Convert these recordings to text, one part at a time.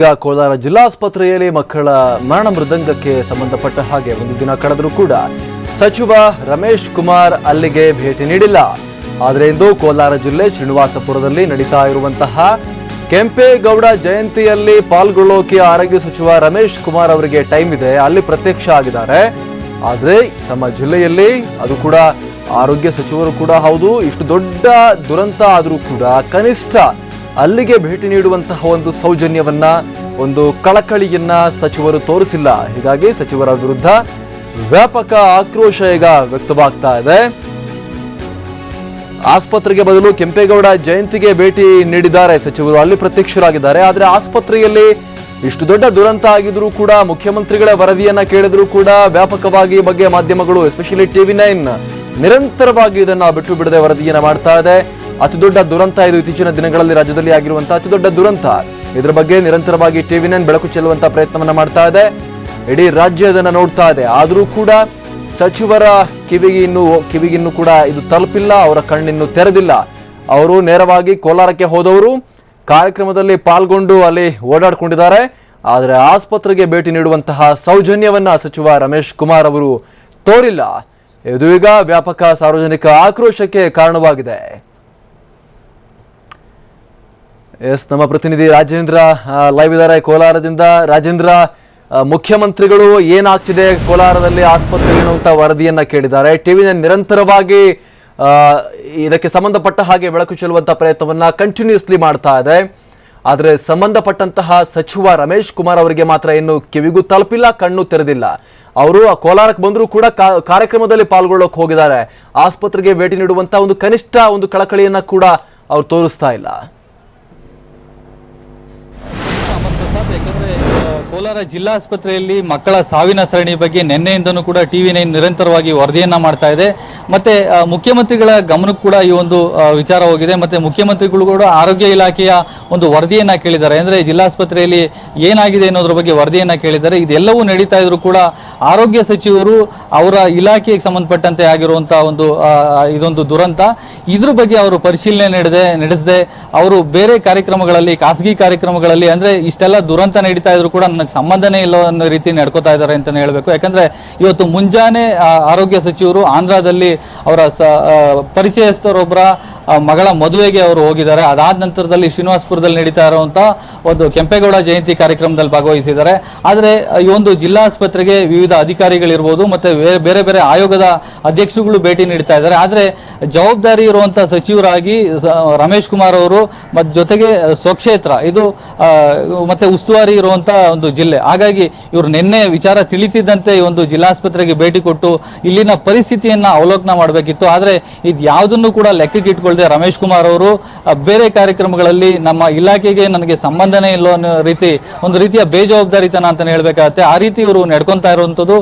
ಈಗ ಕೋಲಾರ ಜಿಲ್ಲಾಸ್ಪತ್ರೆಯಲ್ಲಿ ಮಕ್ಕಳ ಮರಣ ಮೃದಂಗಕ್ಕೆ ಸಂಬಂಧಪಟ್ಟ ಹಾಗೆ ಒಂದು ದಿನ ಕಳೆದರೂ ಕೂಡ ಸಚಿವ ರಮೇಶ್ ಕುಮಾರ್ ಅಲ್ಲಿಗೆ ಭೇಟಿ ನೀಡಿಲ್ಲ. ಆದರೆ ಇಂದು ಕೋಲಾರ ಜಿಲ್ಲೆ ಶ್ರೀನಿವಾಸಪುರದಲ್ಲಿ ನಡೀತಾ ಇರುವಂತಹ ಕೆಂಪೇಗೌಡ ಜಯಂತಿಯಲ್ಲಿ ಪಾಲ್ಗೊಳ್ಳೋಕೆ ಆರೋಗ್ಯ ಸಚಿವ ರಮೇಶ್ ಕುಮಾರ್ ಅವರಿಗೆ ಟೈಮ್ ಇದೆ, ಅಲ್ಲಿ ಪ್ರತ್ಯಕ್ಷ ಆಗಿದ್ದಾರೆ. ಆದರೆ ತಮ್ಮ ಜಿಲ್ಲೆಯಲ್ಲಿ ಅದು ಕೂಡ ಆರೋಗ್ಯ ಸಚಿವರು ಕೂಡ ಹೌದು, ಇಷ್ಟು ದೊಡ್ಡ ದುರಂತ ಆದರೂ ಕೂಡ ಕನಿಷ್ಠ ಅಲ್ಲಿಗೆ ಭೇಟಿ ನೀಡುವಂತಹ ಒಂದು ಸೌಜನ್ಯವನ್ನ, ಒಂದು ಕಳಕಳಿಯನ್ನ ಸಚಿವರು ತೋರಿಸಿಲ್ಲ. ಹೀಗಾಗಿ ಸಚಿವರ ವಿರುದ್ಧ ವ್ಯಾಪಕ ಆಕ್ರೋಶ ಈಗ ವ್ಯಕ್ತವಾಗ್ತಾ ಇದೆ. ಆಸ್ಪತ್ರೆಗೆ ಬದಲು ಕೆಂಪೇಗೌಡ ಜಯಂತಿಗೆ ಭೇಟಿ ನೀಡಿದ್ದಾರೆ ಸಚಿವರು. ಅಲ್ಲಿ ಪ್ರತ್ಯಕ್ಷರಾಗಿದ್ದಾರೆ. ಆದರೆ ಆಸ್ಪತ್ರೆಯಲ್ಲಿ ಇಷ್ಟು ದೊಡ್ಡ ದುರಂತ ಆಗಿದ್ರೂ ಕೂಡ, ಮುಖ್ಯಮಂತ್ರಿಗಳ ವರದಿಯನ್ನ ಕೇಳಿದ್ರು ಕೂಡ ವ್ಯಾಪಕವಾಗಿ ಬಗ್ಗೆ ಮಾಧ್ಯಮಗಳು, ಎಸ್ಪೆಷಲಿ ಟಿವಿ ನೈನ್ ನಿರಂತರವಾಗಿ ಇದನ್ನ ಬಿಟ್ಟು ಬಿಡದೆ ವರದಿಯನ್ನ ಮಾಡ್ತಾ ಇದೆ. ಅತಿ ದೊಡ್ಡ ದುರಂತ ಇದು ಇತ್ತೀಚಿನ ದಿನಗಳಲ್ಲಿ ರಾಜ್ಯದಲ್ಲಿ ಆಗಿರುವಂತಹ ಅತಿ ದೊಡ್ಡ ದುರಂತ. ಇದರ ಬಗ್ಗೆ ನಿರಂತರವಾಗಿ ಟಿವಿ ನೈನ್ ಬೆಳಕು ಚೆಲ್ಲುವಂತ ಪ್ರಯತ್ನವನ್ನ ಮಾಡ್ತಾ ಇದೆ. ಇಡೀ ರಾಜ್ಯ ಇದನ್ನ ನೋಡ್ತಾ ಇದೆ. ಆದರೂ ಕೂಡ ಸಚಿವರ ಕಿವಿಗೆ ಇನ್ನು ಕಿವಿಗಿನ್ನು ಕೂಡ ಇದು ತಲುಪಿಲ್ಲ, ಅವರ ಕಣ್ಣಿನ್ನು ತೆರೆದಿಲ್ಲ. ಅವರು ನೇರವಾಗಿ ಕೋಲಾರಕ್ಕೆ ಹೋದವರು. ಕಾರ್ಯಕ್ರಮದಲ್ಲಿ ಪಾಲ್ಗೊಂಡು ಅಲ್ಲಿ ಓಡಾಡಿಕೊಂಡಿದ್ದಾರೆ. ಆದರೆ ಆಸ್ಪತ್ರೆಗೆ ಭೇಟಿ ನೀಡುವಂತಹ ಸೌಜನ್ಯವನ್ನ ಸಚಿವ ರಮೇಶ್ ಕುಮಾರ್ ಅವರು ತೋರಿಲ್ಲ. ಇದು ಈಗ ವ್ಯಾಪಕ ಸಾರ್ವಜನಿಕ ಆಕ್ರೋಶಕ್ಕೆ ಕಾರಣವಾಗಿದೆ. ಎಸ್, ನಮ್ಮ ಪ್ರತಿನಿಧಿ ರಾಜೇಂದ್ರ ಲೈವ್ ಇದ್ದಾರೆ ಕೋಲಾರದಿಂದ. ರಾಜೇಂದ್ರ ಮುಖ್ಯಮಂತ್ರಿಗಳು ಏನಾಗ್ತಿದೆ ಕೋಲಾರದಲ್ಲಿ ಆಸ್ಪತ್ರೆ ಅನ್ನುವಂತ ವರದಿಯನ್ನ ಕೇಳಿದ್ದಾರೆ. ಟಿವಿನ ನಿರಂತರವಾಗಿ ಇದಕ್ಕೆ ಸಂಬಂಧಪಟ್ಟ ಹಾಗೆ ಬೆಳಕು ಚೆಲ್ಲುವಂತ ಪ್ರಯತ್ನವನ್ನ ಕಂಟಿನ್ಯೂಸ್ಲಿ ಮಾಡ್ತಾ ಇದೆ. ಆದರೆ ಸಂಬಂಧಪಟ್ಟಂತಹ ಸಚಿವ ರಮೇಶ್ ಕುಮಾರ್ ಅವರಿಗೆ ಮಾತ್ರ ಇನ್ನು ಕಿವಿಗೂ ತಲುಪಿಲ್ಲ, ಕಣ್ಣು ತೆರೆದಿಲ್ಲ. ಅವರು ಆ ಕೋಲಾರಕ್ಕೆ ಬಂದರೂ ಕೂಡ ಕಾರ್ಯಕ್ರಮದಲ್ಲಿ ಪಾಲ್ಗೊಳ್ಳೋಕೆ ಹೋಗಿದ್ದಾರೆ. ಆಸ್ಪತ್ರೆಗೆ ಭೇಟಿ ನೀಡುವಂತ ಒಂದು ಕನಿಷ್ಠ ಒಂದು ಕಳಕಳಿಯನ್ನ ಕೂಡ ಅವ್ರು ತೋರಿಸ್ತಾ ಇಲ್ಲ. ಕೋಲಾರ ಜಿಲ್ಲಾಸ್ಪತ್ರೆಯಲ್ಲಿ ಮಕ್ಕಳ ಸಾವಿನ ಸರಣಿ ಬಗ್ಗೆ ನಿನ್ನೆಯಿಂದನೂ ಕೂಡ ಟಿವಿ ನೈನ್ ನಿರಂತರವಾಗಿ ವರದಿಯನ್ನ ಮಾಡ್ತಾ ಇದೆ. ಮತ್ತೆ ಮುಖ್ಯಮಂತ್ರಿಗಳ ಗಮನಕ್ಕೂ ಕೂಡ ಈ ಒಂದು ವಿಚಾರ ಹೋಗಿದೆ. ಮತ್ತೆ, ಮುಖ್ಯಮಂತ್ರಿಗಳು ಕೂಡ ಆರೋಗ್ಯ ಇಲಾಖೆಯ ಒಂದು ವರದಿಯನ್ನ ಕೇಳಿದ್ದಾರೆ. ಅಂದ್ರೆ, ಜಿಲ್ಲಾಸ್ಪತ್ರೆಯಲ್ಲಿ ಏನಾಗಿದೆ ಅನ್ನೋದ್ರ ಬಗ್ಗೆ ವರದಿಯನ್ನ ಕೇಳಿದ್ದಾರೆ. ಇದೆಲ್ಲವೂ ನಡೀತಾ ಇದ್ರು ಕೂಡ ಆರೋಗ್ಯ ಸಚಿವರು ಅವರ ಇಲಾಖೆಗೆ ಸಂಬಂಧಪಟ್ಟಂತೆ ಆಗಿರುವಂತಹ ಒಂದು ಇದೊಂದು ದುರಂತ. ಇದ್ರ ಬಗ್ಗೆ ಅವರು ಪರಿಶೀಲನೆ ನಡೆದೆ, ನಡೆಸದೆ. ಅವರು ಬೇರೆ ಕಾರ್ಯಕ್ರಮಗಳಲ್ಲಿ, ಖಾಸಗಿ ಕಾರ್ಯಕ್ರಮಗಳಲ್ಲಿ, ಅಂದ್ರೆ, ಇಷ್ಟೆಲ್ಲ ದುರಂತ ನಡೀತಾ ಇದ್ರು ಕೂಡ ನನಗೆ ಸಂಬಂಧನೇ ಇಲ್ಲ ಅನ್ನೋ ರೀತಿ ನಡ್ಕೋತಾ ಇದ್ದಾರೆ ಅಂತಾನೆ ಹೇಳಬೇಕು. ಯಾಕಂದ್ರೆ ಇವತ್ತು ಮುಂಜಾನೆ ಆರೋಗ್ಯ ಸಚಿವರು ಆಂಧ್ರದಲ್ಲಿ ಅವರ ಸ- ಪರಿಚಯಸ್ಥರೊಬ್ಬರ ಮಗಳ ಮದುವೆಗೆ ಅವರು ಹೋಗಿದ್ದಾರೆ. ಅದಾದ ನಂತರದಲ್ಲಿ ಶ್ರೀನಿವಾಸಪುರದಲ್ಲಿ ನಡೀತಾ ಇರುವಂತ ಒಂದು ಕೆಂಪೇಗೌಡ ಜಯಂತಿ ಕಾರ್ಯಕ್ರಮದಲ್ಲಿ ಭಾಗವಹಿಸಿದ್ದಾರೆ. ಆದರೆ, ಈ ಒಂದು ಜಿಲ್ಲಾಸ್ಪತ್ರೆಗೆ ವಿವಿಧ ಅಧಿಕಾರಿಗಳಿರ್ಬೋದು, ಮತ್ತೆ ಬೇರೆ- ಬೇರೆ ಆಯೋಗದ ಅಧ್ಯಕ್ಷರುಗಳು ಭೇಟಿ ನೀಡ್ತಾ ಇದ್ದಾರೆ. ಆದರೆ, ಜವಾಬ್ದಾರಿ ಇರುವಂತ ಸಚಿವರಾಗಿ ರಮೇಶ್ ಕುಮಾರ್ ಅವರು ಮತ್ತು ಜೊತೆಗೆ ಸ್ವಕ್ಷೇತ್ರ, ಇದು ಮತ್ತೆ ಉಸ್ತುವಾರಿ ಇರುವಂತ ಒಂದು ಜಿಲ್ಲೆ. ಹಾಗಾಗಿ ಇವರು ನಿನ್ನೆ ವಿಚಾರ ತಿಳಿತಿದ್ದಂತೆ ಈ ಒಂದು ಜಿಲ್ಲಾಸ್ಪತ್ರೆಗೆ ಭೇಟಿ ಕೊಟ್ಟು ಇಲ್ಲಿನ ಪರಿಸ್ಥಿತಿಯನ್ನ ಅವಲೋಕನ ಮಾಡಬೇಕಿತ್ತು. ಆದರೆ ಇದು ಯಾವುದನ್ನು ಕೂಡ ಲೆಕ್ಕಕ್ಕೆ ಇಟ್ಕೊಳ್ಳದೆ ರಮೇಶ್ ಕುಮಾರ್ ಅವರು ಬೇರೆ ಕಾರ್ಯಕ್ರಮಗಳಲ್ಲಿ ನಮ್ಮ ಇಲಾಖೆಗೆ ನನಗೆ ಸಂಬಂಧನೇ ಇಲ್ಲ ಅನ್ನೋ ರೀತಿ, ಒಂದು ರೀತಿಯ ಬೇಜವಾಬ್ದಾರಿತನ ಅಂತಾನೆ ಹೇಳಬೇಕಾಗತ್ತೆ. ಆ ರೀತಿ ಇವರು ನಡ್ಕೊಂತಾ ಇರುವಂಥದ್ದು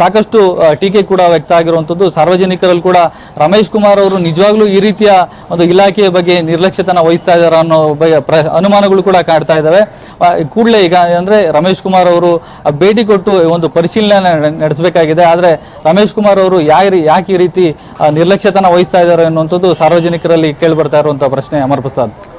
ಸಾಕಷ್ಟು ಟೀಕೆ ಕೂಡ ವ್ಯಕ್ತ ಆಗಿರುವಂತದ್ದು ಸಾರ್ವಜನಿಕರಲ್ಲಿ ಕೂಡ ರಮೇಶ್ ಕುಮಾರ್ ಅವರು ನಿಜವಾಗ್ಲೂ ಈ ರೀತಿಯ ಒಂದು ಇಲಾಖೆಯ ಬಗ್ಗೆ ನಿರ್ಲಕ್ಷ್ಯತನ ವಹಿಸ್ತಾ ಇದ್ದಾರೆ ಅನ್ನೋ ಅನುಮಾನಗಳು ಕೂಡ ಕಾಡ್ತಾ ಇದ್ದಾವೆ ಕೂಡಲೇ ಈಗ ಅಂದ್ರೆ ರಮೇಶ್ ಕುಮಾರ್ ಅವರು ಭೇಟಿ ಕೊಟ್ಟು ಒಂದು ಪರಿಶೀಲನೆ ನಡೆ- ನಡೆಸಬೇಕಾಗಿದೆ. ಆದರೆ ರಮೇಶ್ ಕುಮಾರ್ ಅವರು ಯಾಕೆ ಯಾಕೆ ಈ ರೀತಿ ನಿರ್ಲಕ್ಷ್ಯತನ ವಹಿಸ್ತಾ ಇದ್ದಾರೆ ಅನ್ನುವಂಥದ್ದು ಸಾರ್ವಜನಿಕರಲ್ಲಿ ಕೇಳಿ ಬರ್ತಾ ಇರುವಂತಹ ಪ್ರಶ್ನೆ ಅಮರ್ ಪ್ರಸಾದ್.